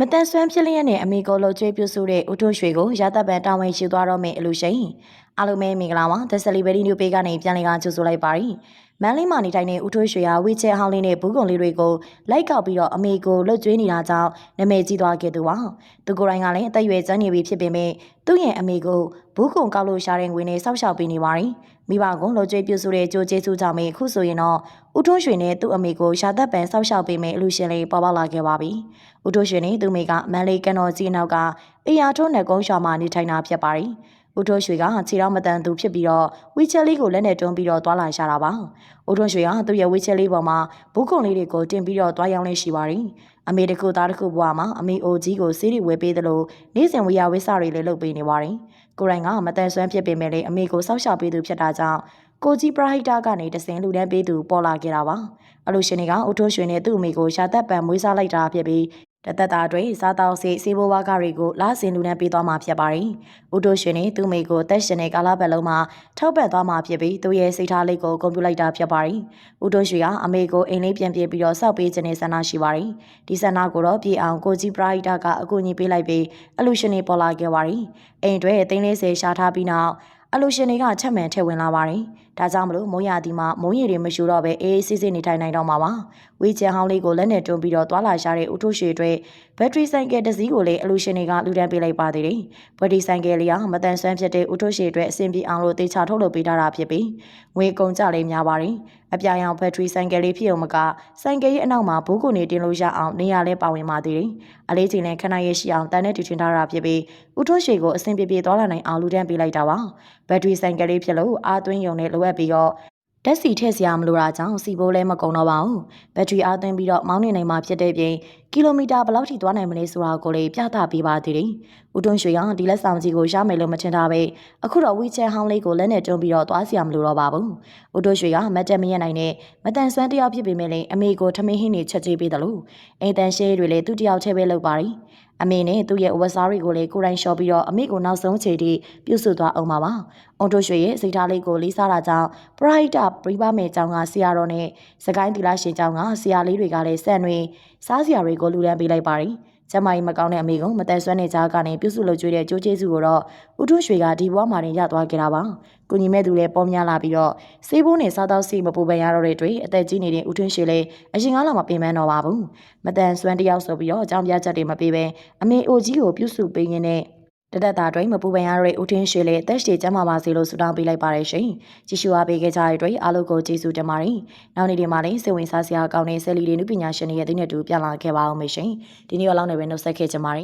မတန်ဆွမ်းဖြစ်လျက်နဲ့အမေကိုလှုပ်ကြွေးပြုစုတဲ့ဦးထွန်းရွှေကိုရသက်ပံတာဝန်ရှိသွားတော့မယ်အလို့ရှိရင်အားလုံးပဲမင်္ဂလာပါသက်ဆလီဘယ်ဒီညူပေးကနေပြန်လည်ကကြိုဆိုလိုက်ပါရီ မန်းလေးမှာနေထိုင်တဲ့ဦးထွန်းရွှေဟာဝီချဲဟောင်းလေးနဲ့ဘူးကုံလေးတွေကိုလိုက်ကောက်ပြီးတော့အမေကိုလှုပ်ကြွေးနေတာကြောင့်နာမည်ကြီးသွားခဲ့သူပါသူကိုယ်တိုင်ကလည်းအသက်အရွယ်ကျန်းနေပြီဖြစ်ပေမဲ့သူ့ရဲ့အမေကိုဘူးကုံကောက်လို့ရှာတဲ့ငွေနဲ့စောက်ရှောက်ပေးနေပါရီမိဘကုံလှုပ်ကြွေးပြုစုတဲ့ကြိုကျေးဇူးကြောင့်ပဲအခုဆိုရင်တော့ဦးထွန်းရွှေနဲ့သူ့အမေကိုရှာသက်ပံစောက်ရှောက်ပေးမယ်အလို့ရှင်လေးပေါ်ပေါက်လာခဲ့ပါပြီဦးထွန်းရွှေနဲ့သူ့မိကမန်းလေးကန်တော်ကြီးနောက်ကအေယာထုံးနယ်ကုန်းရွာမှာနေထိုင်တာဖြစ်ပါရီ ဦးထွန်းရွှေကခြေထောက်မတန်သူဖြစ်ပြီးတော့ဝီချက်လေးကိုလက်နဲ့တွန်းပြီးတော့သွားလာရှာတာပါဦးထွန်းရွှေကသူ့ရဲ့ဝီချက်လေးပေါ်မှာဘူးကုံလေးတွေကိုတင်ပြီးတော့သွားရောင်းလေးရှိပါရီအမေတကူသားတကူဘွားမှာအမေအိုကြီးကိုစီးရီဝယ်ပေးသလိုနေ့စဉ်ဝေယဝိဆတွေလည်းလုပ်ပေးနေပါရီကိုရိုင်းကမတန်ဆွမ်းဖြစ်ပေမဲ့လည်းအမေကိုစောက်ရှောက်ပေးသူဖြစ်တာကြောင့်ကိုကြီးပရဟိတကနေတစင်လူတန်းပေးသူပေါ်လာခဲ့တာပါအလူရှင်တွေကဦးထွန်းရွှေနဲ့သူ့အမေကိုရှာသက်ပံမွေးစားလိုက်တာဖြစ်ပြီး တသက်တာတွေစားတောက်စီစီဘိုးဘွားကတွေကိုလာစင်လူနဲ့ပေးသွားမှာဖြစ်ပါတယ်။ဦးတို့ရှင်နဲ့သူ့မိကိုတက်ရှင်တဲ့ကာလပတ်လုံးမှာထောက်ပံ့သွားမှာဖြစ်ပြီးသူ့ရဲ့စိတ်ထားလေးကိုဂုဏ်ပြုလိုက်တာဖြစ်ပါတယ်။ဦးတို့ရွှေကအမေကိုအိမ်လေးပြန်ပြေးပြီးတော့စောက်ပေးခြင်းနဲ့ဆန္ဒရှိပါတယ်။ဒီဆန္ဒကိုတော့ပြေအောင်ကိုကြီးပရိုက်တာကအကူအညီပေးလိုက်ပြီးအလူရှင်တွေပေါ်လာခဲ့ပါတယ်။အိမ်တွေအသိန်းလေးဆယ်ရှာထားပြီးနောက်အလူရှင်တွေကချက်မှန်ထည့်ဝင်လာပါတယ်။ဒါကြောင့်မလို့မိုးရသည်မှာမိုးရေတွေမရှူတော့ပဲအေးအေးဆေးဆေးနေထိုင်နိုင်တော့မှာပါ။ဝေးချန်ဟောင်းလေးကိုလက်နဲ့တွန်းပြီးတော့သွာလာရှာတဲ့ဦးထုရွှေတွေဘက်ထရီဆိုင်ကယ်တစ်စီးကိုလည်းအလူရှင်တွေကလူတန်းပေးလိုက်ပါသေးတယ်။ဘက်ထရီဆိုင်ကယ်လေးကမတန်ဆွမ်းဖြစ်တဲ့ဦးထုရွှေတွေအဆင်ပြေအောင်လို့တေချာထုတ်လုပ်ပေးထားတာဖြစ်ပြီးငွေကုန်ကြလေးများပါတယ်။အပြာရောင်ဘက်ထရီဆိုင်ကယ်လေးဖြစ်ုံမကဆိုင်ကယ်ရဲ့အနောက်မှာဘိုးကိုနေတင်လို့ရအောင်နေရာလဲပါဝင်ပါသေးတယ်။အလေးချိန်နဲ့ခဏရရှိအောင်တန်နဲ့တူထင်ထားတာဖြစ်ပြီးဦးထုရွှေကိုအဆင်ပြေပြေသွားလာနိုင်အောင်လူတန်းပေးလိုက်တာပါ။ဘက်ထရီဆိုင်ကယ်လေးဖြစ်လို့အာသွင်းယုံနဲ့လိုအပ်ပြီးတော့ဓာတ်စီထည့်စရာမလိုတာကြောင့်စီဘိုးလည်းမကုန်တော့ပါဘူး။ဘက်ထရီအားသွင်းပြီးတော့မောင်းနေနိုင်မှာဖြစ်တဲ့ပြင်ကီလိုမီတာဘယ်လောက်ထိသွားနိုင်မလဲဆိုတာကိုလည်းပြသပေးပါသေးတယ်။ဦးတွန်းရွှေကဒီလက်ဆောင်ကြီးကိုရမယ်လို့မထင်တာပဲ။အခုတော့ဝီချန်ဟောင်းလေးကိုလက်နဲ့တွန်းပြီးတော့သွားစရာမလိုတော့ပါဘူး။ဦးတွန်းရွှေကမတ်တက်မရနိုင်နဲ့မတန်ဆွမ်းတယောက်ဖြစ်ပေမဲ့လည်းအမေကိုထမင်းဟင်းနေချက်ကြေးပေးတယ်လို့အိမ်တန်ရှဲတွေလည်းသူ့တယောက်ထဲပဲလုပ်ပါရီ။ အမေနဲ့သူ့ရဲ့အဝတ်စားတွေကိုလည်းကိုယ်တိုင်လျှော်ပြီးတော့အမေကိုနောက်ဆုံးချိန်ထိပြုစုသွားအောင်ပါပါ။အောင်တို့ရွှေရဲ့စိတ်ထားလေးကိုလေးစားတာကြောင့်ပရိုက်တာပရိပါမယ်ကျောင်းကဆရာတော်နဲ့စကိုင်းတီလာရှင်ကျောင်းကဆရာလေးတွေကလည်းဆက်နွေစားစရာတွေကိုလူလန်းပေးလိုက်ပါရီ။ ကျမကြီးမကောင်းတဲ့အမေကမတန်ဆွမ်းတဲ့ကြားကနေပြုစုလုပ်ကျွေးတဲ့ကြိုးကျေးစုကိုတော့ဦးထွန်းရွှေကဒီဘဝမှာတင်ရသွားခဲ့တာပါ။ကုညီမဲ့သူလည်းပေါ်များလာပြီးတော့စေးဘိုးနဲ့စားတော့စီမပူပန်ရတော့တဲ့တွေ့အသက်ကြီးနေတဲ့ဦးထွန်းရွှေလည်းအရင်ကားလောက်မပင်ပန်းတော့ပါဘူး။မတန်ဆွမ်းတယောက်ဆိုပြီးတော့အကြောင်းပြချက်တွေမပေးဘဲအမေအိုကြီးကိုပြုစုပေးရင်းနဲ့ တဒတ်တာတွေမပူပန်ရတဲ့ဦးထင်းရွှေလည်းတက်ရှိကျမ်းမာပါစေလို့ဆုတောင်းပေးလိုက်ပါတယ်ရှင်။ကြည့်ရှုအားပေးခဲ့ကြတဲ့အတွက်အားလုံးကိုကျေးဇူးတင်ပါတယ်။နောက်နေ့ဒီမှာလည်းစိတ်ဝင်စားစရာကောင်းတဲ့ဆယ်လီတွေနုပညာရှင်တွေရဲ့သိနေတူပြန်လာခဲ့ပါအောင်မေရှင်။ဒီနေ့ရောလောက်နေပဲနှုတ်ဆက်ခဲ့ကြပါတယ်